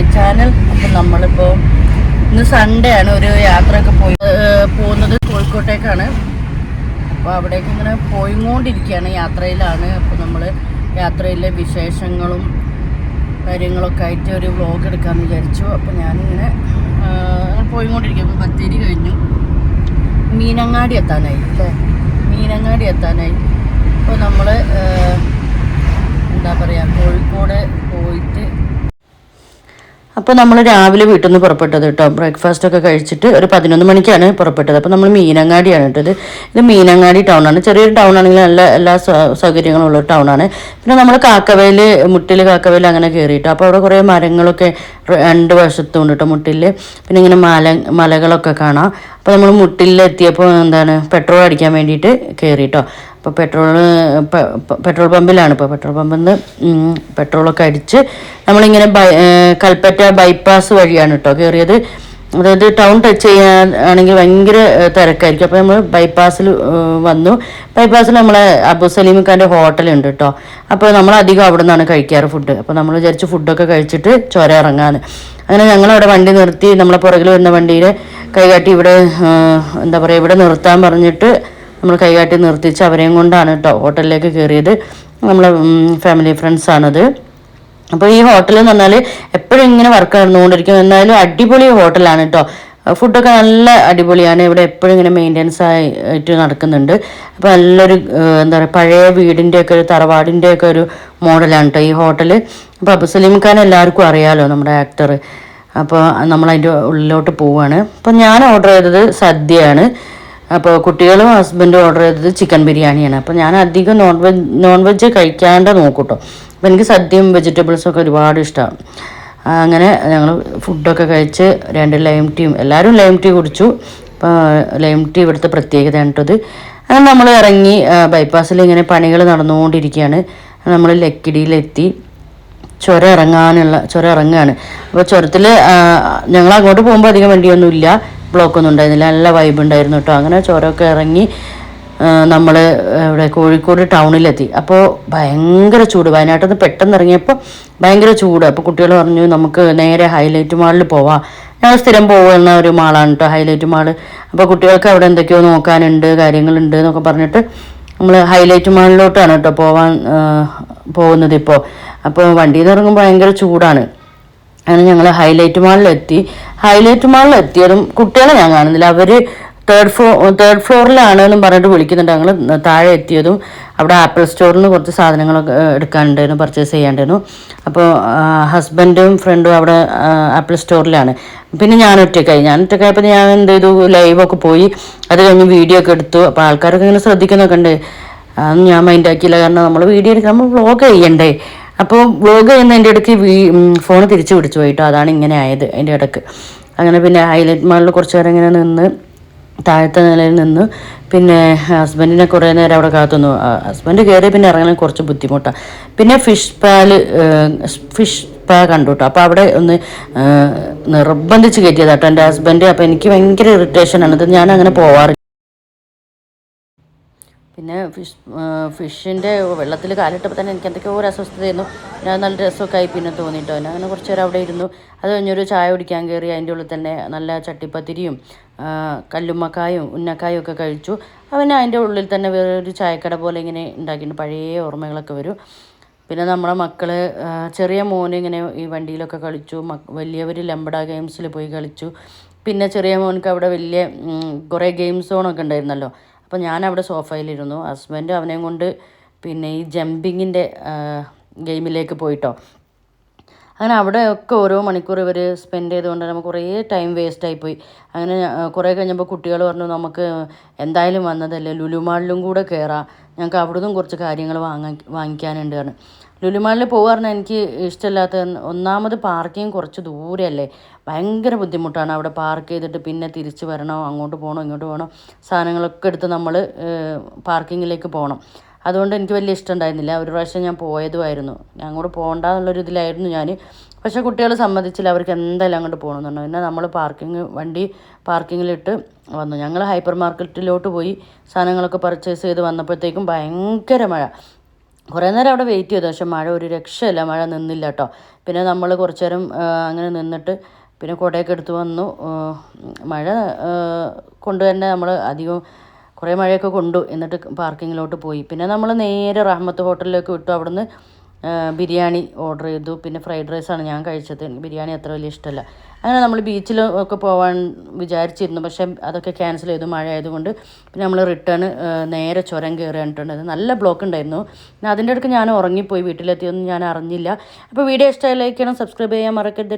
My channel അപ്പം നമ്മളിപ്പോൾ ഇന്ന് സൺഡേ ആണ്. ഒരു യാത്രയൊക്കെ പോയി പോകുന്നത് കോഴിക്കോട്ടേക്കാണ്. അപ്പോൾ അവിടേക്ക് ഇങ്ങനെ പോയിക്കൊണ്ടിരിക്കുകയാണ് യാത്രയിലാണ്. അപ്പോൾ നമ്മൾ യാത്രയിലെ വിശേഷങ്ങളും കാര്യങ്ങളൊക്കെ ആയിട്ട് ഒരു വ്ളോഗ് എടുക്കാമെന്ന് വിചാരിച്ചു. അപ്പോൾ ഞാനിങ്ങനെ പോയിക്കൊണ്ടിരിക്കും ബത്തേരി കഴിഞ്ഞു. മീനങ്ങാടി എത്താനായി അല്ലേ മീനങ്ങാടി എത്താനായി. അപ്പോൾ നമ്മൾ എന്താ പറയുക കോഴിക്കോട് പോയിട്ട് അപ്പോൾ നമ്മൾ രാവിലെ വീട്ടിൽ നിന്ന് പുറപ്പെട്ടത് കേട്ടോ ബ്രേക്ക്ഫാസ്റ്റ് ഒക്കെ കഴിച്ചിട്ട് ഒരു പതിനൊന്ന് മണിക്കാണ് പുറപ്പെട്ടത്. അപ്പോൾ നമ്മൾ മീനങ്ങാടിയാണ് കേട്ടത് ഇത് മീനങ്ങാടി ടൗൺ ആണ്. ചെറിയൊരു ടൗൺ ആണെങ്കിൽ നല്ല എല്ലാ സൗകര്യങ്ങളും ഉള്ള ടൗൺ ആണ്. പിന്നെ നമ്മൾ കാക്കവയിൽ മുട്ടിൽ കാക്കവയിൽ അങ്ങനെ കയറിയിട്ട് അപ്പോൾ അവിടെ കുറേ മരങ്ങളൊക്കെ രണ്ട് വശത്തും ഉണ്ട് കേട്ടോ മുട്ടിൽ പിന്നെ ഇങ്ങനെ മല മലകളൊക്കെ കാണാം. അപ്പോൾ നമ്മൾ മുട്ടിലെത്തിയപ്പോൾ എന്താണ് പെട്രോൾ അടിക്കാൻ വേണ്ടിയിട്ട് കയറി കേട്ടോ അപ്പോൾ പെട്രോൾ പെട്രോൾ പമ്പിലാണ്. ഇപ്പോൾ പെട്രോൾ പമ്പിൽ നിന്ന് പെട്രോളൊക്കെ അടിച്ച് നമ്മളിങ്ങനെ ബൈ കൽപ്പറ്റ ബൈപ്പാസ് വഴിയാണ് കേട്ടോ കയറിയത് അതായത് ടൗൺ ടച്ച് ചെയ്യാൻ ആണെങ്കിൽ ഭയങ്കര തിരക്കായിരിക്കും. അപ്പോൾ നമ്മൾ ബൈപ്പാസിൽ വന്നു. ബൈപ്പാസിൽ നമ്മളെ അബു സലീമിക്കാന്റെ ഹോട്ടലുണ്ട് കേട്ടോ അപ്പോൾ നമ്മൾ അധികം അവിടെ നിന്നാണ് കഴിക്കാറ് ഫുഡ്. അപ്പോൾ നമ്മൾ വിചാരിച്ച് ഫുഡൊക്കെ കഴിച്ചിട്ട് ചുര ഇറങ്ങാന്ന്. അങ്ങനെ ഞങ്ങളവിടെ വണ്ടി നിർത്തി നമ്മളെ പുറകിൽ വരുന്ന വണ്ടിയിൽ കൈകാട്ടി ഇവിടെ എന്താ പറയുക ഇവിടെ നിർത്താൻ പറഞ്ഞിട്ട് നമ്മൾ കൈകാട്ടി നിർത്തിച്ച് അവരെയും കൊണ്ടാണ് കേട്ടോ ഹോട്ടലിലേക്ക് കയറിയത് നമ്മളെ ഫാമിലി ഫ്രണ്ട്സാണത് അപ്പോൾ ഈ ഹോട്ടൽ എന്ന് പറഞ്ഞാൽ എപ്പോഴും ഇങ്ങനെ വർക്ക് നടന്നുകൊണ്ടിരിക്കും. എന്നാലും അടിപൊളി ഹോട്ടലാണ് കേട്ടോ ഫുഡൊക്കെ നല്ല അടിപൊളിയാണ്. ഇവിടെ എപ്പോഴും ഇങ്ങനെ മെയിന്റെനൻസ് ആയിട്ട് നടക്കുന്നുണ്ട്. അപ്പോൾ നല്ലൊരു എന്താ പറയുക പഴയ വീടിന്റെയൊക്കെ ഒരു തറവാടിന്റെയൊക്കെ ഒരു മോഡലാണ് കേട്ടോ ഈ ഹോട്ടൽ അപ്പോൾ അബു സലീം ഖാൻ എല്ലാവർക്കും അറിയാലോ നമ്മുടെ ആക്ടർ അപ്പോൾ നമ്മൾ അതിന്റെ ഉള്ളിലോട്ട് പോവുകയാണ് അപ്പോൾ ഞാൻ ഓർഡർ ചെയ്തത് സദ്യയാണ്. അപ്പോൾ കുട്ടികളും ഹസ്ബൻഡും ഓർഡർ ചെയ്തത് ചിക്കൻ ബിരിയാണിയാണ്. അപ്പോൾ ഞാൻ അധികം നോൺ വെജ് നോൺ വെജ് കഴിക്കാണ്ട് നോക്കൂട്ടോ. അപ്പോൾ എനിക്ക് സദ്യയും വെജിറ്റബിൾസും ഒക്കെ ഒരുപാട് ഇഷ്ടമാണ് അങ്ങനെ ഞങ്ങൾ ഫുഡൊക്കെ കഴിച്ച് രണ്ട് ലൈം ടീയും എല്ലാവരും ലൈം ടീ കുടിച്ചു. ലൈം ടീ ഇവിടുത്തെ പ്രത്യേകത കേട്ടത് അങ്ങനെ നമ്മൾ ഇറങ്ങി ബൈപ്പാസിൽ ഇങ്ങനെ പണികൾ നടന്നുകൊണ്ടിരിക്കുകയാണ്. നമ്മൾ ലക്കിടിയിലെത്തി. ചുരം ഇറങ്ങാനുള്ള ചുരം ഇറങ്ങുകയാണ്. അപ്പോൾ ചുരത്തിൽ ഞങ്ങൾ അങ്ങോട്ട് പോകുമ്പോൾ അധികം വണ്ടിയൊന്നുമില്ല. ബ്ലോക്കൊന്നും ഉണ്ടായിരുന്നില്ല നല്ല വൈബ് ഉണ്ടായിരുന്നു കേട്ടോ. അങ്ങനെ ചുരമൊക്കെ ഇറങ്ങി നമ്മൾ ഇവിടെ കോഴിക്കോട് ടൗണിലെത്തി. അപ്പോൾ ഭയങ്കര ചൂട്. വയനാട്ടിൽ നിന്ന് പെട്ടെന്ന് ഇറങ്ങിയപ്പോൾ ഭയങ്കര ചൂട്. അപ്പോൾ കുട്ടികൾ പറഞ്ഞു നമുക്ക് നേരെ ഹൈലൈറ്റ് മാളിൽ പോവാം. ഞാൻ സ്ഥിരം പോകുന്ന ഒരു മാളാണ് കേട്ടോ ഹൈലൈറ്റ് മാൾ. അപ്പോൾ കുട്ടികൾക്ക് അവിടെ എന്തൊക്കെയോ നോക്കാനുണ്ട് കാര്യങ്ങളുണ്ട് എന്നൊക്കെ പറഞ്ഞിട്ട് നമ്മൾ ഹൈലൈറ്റ് മാളിലോട്ടാണ് കേട്ടോ പോവാൻ പോകുന്നത് ഇപ്പോൾ അപ്പോൾ വണ്ടിയിൽ നിന്ന് ഇറങ്ങുമ്പോൾ ഭയങ്കര ചൂടാണ്. അങ്ങനെ ഞങ്ങൾ ഹൈലൈറ്റ് മാളിലെത്തി ഹൈലൈറ്റ് മാളിലെത്തിയതും കുട്ടികളെ ഞാൻ കാണുന്നില്ല. അവർ തേർഡ് ഫ്ലോർ തേർഡ് ഫ്ലോറിലാണ് എന്നും പറഞ്ഞിട്ട് വിളിക്കുന്നുണ്ട്. ഞങ്ങൾ താഴെ എത്തിയതും അവിടെ ആപ്പിൾ സ്റ്റോറിൽ നിന്ന് കുറച്ച് സാധനങ്ങളൊക്കെ എടുക്കാനുണ്ടായിരുന്നു പർച്ചേസ് ചെയ്യാണ്ടായിരുന്നു അപ്പോൾ ഹസ്ബൻഡും ഫ്രണ്ടും അവിടെ ആപ്പിൾ സ്റ്റോറിലാണ് പിന്നെ ഞാൻ ഒറ്റക്കായി ഞാൻ ഒറ്റക്കായപ്പോൾ ഞാൻ എന്ത് ചെയ്തു? ലൈവൊക്കെ പോയി. അത് കഴിഞ്ഞ് വീഡിയോ ഒക്കെ എടുത്തു. അപ്പോൾ ആൾക്കാരൊക്കെ ഇങ്ങനെ ശ്രദ്ധിക്കുന്നൊക്കെ ഉണ്ട്. അതൊന്നും ഞാൻ മൈൻഡാക്കിയില്ല കാരണം നമ്മൾ വീഡിയോ എടുക്കാൻ നമ്മൾ വ്ളോഗ് ചെയ്യണ്ടേ? അപ്പോൾ വ്ളോഗ് ചെയ്യുന്നതിന്റെ ഇടയ്ക്ക് വീ ഫോൺ തിരിച്ചു പിടിച്ചു പോയിട്ടോ. അതാണ് ഇങ്ങനെ ആയത് അതിന്റെ ഇടയ്ക്ക്. അങ്ങനെ പിന്നെ ഹൈലൈറ്റ് മാളിൽ കുറച്ച് നേരം ഇങ്ങനെ നിന്ന് താഴത്തെ നിലയിൽ നിന്ന് പിന്നെ ഹസ്ബൻഡിനെ കുറേ നേരം അവിടെ കാത്തുന്നു ഹസ്ബൻഡ് കയറി പിന്നെ ഇറങ്ങാൻ കുറച്ച് ബുദ്ധിമുട്ടാണ് പിന്നെ ഫിഷ് പാൽ ഫിഷ് പാ കണ്ടു കേട്ടോ അപ്പോൾ അവിടെ ഒന്ന് നിർബന്ധിച്ച് കയറ്റിയതാട്ടോ എന്റെ ഹസ്ബൻഡ് അപ്പോൾ എനിക്ക് ഭയങ്കര ഇറിറ്റേഷനാണ് ആണ്. ഞാൻ അങ്ങനെ പോവാറില്ല. പിന്നെ ഫിഷ് ഫിഷിന്റെ വെള്ളത്തിൽ കാലിട്ടപ്പോൾ തന്നെ എനിക്ക് എന്തൊക്കെയോ ഒരു അസ്വസ്ഥതയായിരുന്നു ഞാൻ നല്ല രസമൊക്കെ ആയി പിന്നെ തോന്നിയിട്ടോ അങ്ങനെ കുറച്ച് നേരം അവിടെ ഇരുന്നു. അത് കഴിഞ്ഞൊരു ചായ കുടിക്കാൻ കയറി അതിന്റെ ഉള്ളിൽ തന്നെ നല്ല ചട്ടിപ്പത്തിരിയും കല്ലുമ്മക്കായും ഉന്നക്കായും ഒക്കെ കഴിച്ചു. അവന് അതിന്റെ ഉള്ളിൽ തന്നെ വേറൊരു ചായക്കട പോലെ ഇങ്ങനെ ഉണ്ടാക്കിയിട്ടുണ്ട്. പഴയ ഓർമ്മകളൊക്കെ വരും. പിന്നെ നമ്മുടെ മക്കൾ ചെറിയ മോന് ഇങ്ങനെ ഈ വണ്ടിയിലൊക്കെ കളിച്ചു. വലിയവർ ലംബഡ ഗെയിംസിൽ പോയി കളിച്ചു. പിന്നെ ചെറിയ മോനക്ക് അവിടെ വലിയ കുറേ ഗെയിം സോണൊക്കെ ഉണ്ടായിരുന്നല്ലോ. അപ്പോൾ ഞാൻ അവിടെ സോഫയിലിരുന്നു. ഹസ്ബൻഡ് അവനെയും കൊണ്ട് പിന്നെ ഈ ജമ്പിങ്ങിന്റെ ഗെയിമിലേക്ക് പോയിട്ടോ. അങ്ങനെ അവിടെ ഒക്കെ ഓരോ മണിക്കൂർ ഇവർ സ്പെൻഡ് ചെയ്തുകൊണ്ട് നമുക്ക് കുറേ ടൈം വേസ്റ്റ് ആയിപ്പോയി അങ്ങനെ കുറേ കഴിഞ്ഞപ്പോൾ കുട്ടികൾ പറഞ്ഞു നമുക്ക് എന്തായാലും വന്നതല്ലേ ലുലുമാളിലും കൂടെ കയറാം ഞങ്ങൾക്ക് അവിടുന്ന് കുറച്ച് കാര്യങ്ങൾ വാങ്ങാൻ വാങ്ങിക്കാനുണ്ട് പറഞ്ഞു. ലുലുമാളിൽ പോകാറുണ്ട് എനിക്ക് ഇഷ്ടമില്ലാത്ത ഒന്നാമത് പാർക്കിങ് കുറച്ച് ദൂരമല്ലേ ഭയങ്കര ബുദ്ധിമുട്ടാണ്. അവിടെ പാർക്ക് ചെയ്തിട്ട് പിന്നെ തിരിച്ച് വരണോ അങ്ങോട്ട് പോകണോ ഇങ്ങോട്ട് പോകണോ സാധനങ്ങളൊക്കെ എടുത്ത് നമ്മൾ പാർക്കിങ്ങിലേക്ക് പോകണം അതുകൊണ്ട് എനിക്ക് വലിയ ഇഷ്ടം ഉണ്ടായിരുന്നില്ല. ഒരു പ്രാവശ്യം ഞാൻ പോയതുമായിരുന്നു. ഞാൻ അങ്ങോട്ട് പോകണ്ട എന്നുള്ളൊരു ഇതിലായിരുന്നു ഞാൻ പക്ഷേ കുട്ടികൾ സമ്മതിച്ചില്ല അവർക്ക് എന്തായാലും അങ്ങോട്ട് പോകണമെന്നുണ്ടോ പിന്നെ നമ്മൾ പാർക്കിംഗ് വണ്ടി പാർക്കിങ്ങിലിട്ട് വന്നു. ഞങ്ങൾ ഹൈപ്പർ മാർക്കറ്റിലോട്ട് പോയി സാധനങ്ങളൊക്കെ പർച്ചേസ് ചെയ്ത് വന്നപ്പോഴത്തേക്കും ഭയങ്കര മഴ. കുറേ നേരം അവിടെ വെയിറ്റ് ചെയ്തു. പക്ഷെ മഴ ഒരു രക്ഷയില്ല. മഴ നിന്നില്ല കേട്ടോ. പിന്നെ നമ്മൾ കുറച്ച് നേരം അങ്ങനെ നിന്നിട്ട് പിന്നെ കുടയൊക്കെ എടുത്ത് വന്നു. മഴ കൊണ്ട് തന്നെ നമ്മൾ അധികം കുറേ മഴയൊക്കെ കൊണ്ടു. എന്നിട്ട് പാർക്കിങ്ങിലോട്ട് പോയി. പിന്നെ നമ്മൾ നേരെ റഹ്മത്ത് ഹോട്ടലിലേക്ക് വിട്ടു. അവിടുന്ന് ബിരിയാണി ഓർഡർ ചെയ്തു. പിന്നെ ഫ്രൈഡ് റൈസാണ് ഞാൻ കഴിച്ചത്. എനിക്ക് ബിരിയാണി അത്ര വലിയ ഇഷ്ടമല്ല. അങ്ങനെ നമ്മൾ ബീച്ചിൽ ഒക്കെ പോകാൻ വിചാരിച്ചിരുന്നു. പക്ഷേ അതൊക്കെ ക്യാൻസൽ ചെയ്തു. മഴ ആയതുകൊണ്ട് പിന്നെ നമ്മൾ റിട്ടേൺ നേരെ ചുരം കയറിയിട്ടുണ്ടായിരുന്നു നല്ല ബ്ലോക്ക് ഉണ്ടായിരുന്നു. അതിന്റെ ഇടയ്ക്ക് ഞാൻ ഉറങ്ങിപ്പോയി. വീട്ടിലെത്തിയൊന്നും ഞാൻ അറിഞ്ഞില്ല. അപ്പോൾ വീഡിയോ ഇഷ്ടമായി ലൈക്ക് ചെയ്യണം. സബ്സ്ക്രൈബ് ചെയ്യാൻ മറക്കരുത്.